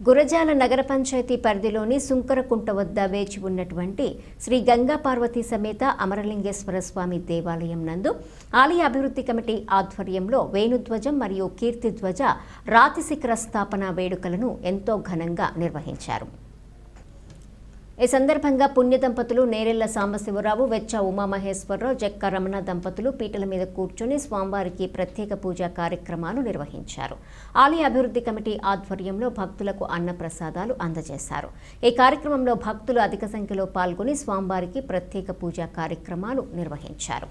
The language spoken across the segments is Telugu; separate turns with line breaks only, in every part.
గురజాల నగర పంచాయతీ పరిధిలోని సుంకరకుంట వద్ద వేచి ఉన్నటువంటి శ్రీ గంగా పార్వతీ సమేత అమరలింగేశ్వర స్వామి దేవాలయం నందు ఆలయ అభివృద్ధి కమిటీ ఆధ్వర్యంలో వేణుధ్వజం మరియు కీర్తిధ్వజ రాతి శిఖర స్థాపన వేడుకలను ఎంతో ఘనంగా నిర్వహించారు. ఈ సందర్భంగా పుణ్య దంపతులు నేరెళ్ళ సాంబశివరావు వెచ్చ ఉమామహేశ్వరరావు జక్క రమణ దంపతులు పీటల మీద కూర్చొని స్వామివారికి ప్రత్యేక పూజా కార్యక్రమాలు నిర్వహించారు. ఆలయ అభివృద్ధి కమిటీ ఆధ్వర్యంలో భక్తులకు అన్న ప్రసాదాలు అందజేశారు. ఈ కార్యక్రమంలో భక్తులు అధిక సంఖ్యలో పాల్గొని స్వామివారికి ప్రత్యేక పూజా కార్యక్రమాలు నిర్వహించారు.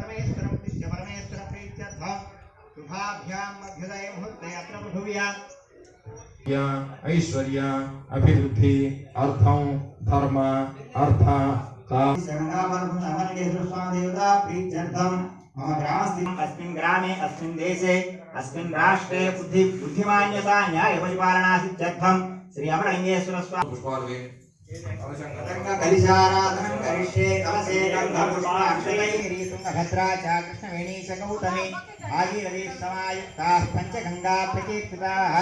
ऐश्वर्या अभिवृद्धि अर्थ धर्म अर्थ अस्मिन् ग्रामे अस्मिन् देशे अस्मिन् राष्ट्रे बुद्धि बुद्धिमान्यता न्याय परिपालनासि
न्यायपरिपालनासित्यर्थं श्री
अमरलिङ्गेश्वरस्वामी स्वामी कलिशाराधनं करिष्ये कलसे गन्धपुष्पाक्षतैरीतुङ्गभद्रा च कृष्णवेणी च गौतमी आदिरविः समायुक्ताः पञ्चगङ्गाप्रकीर्तिताः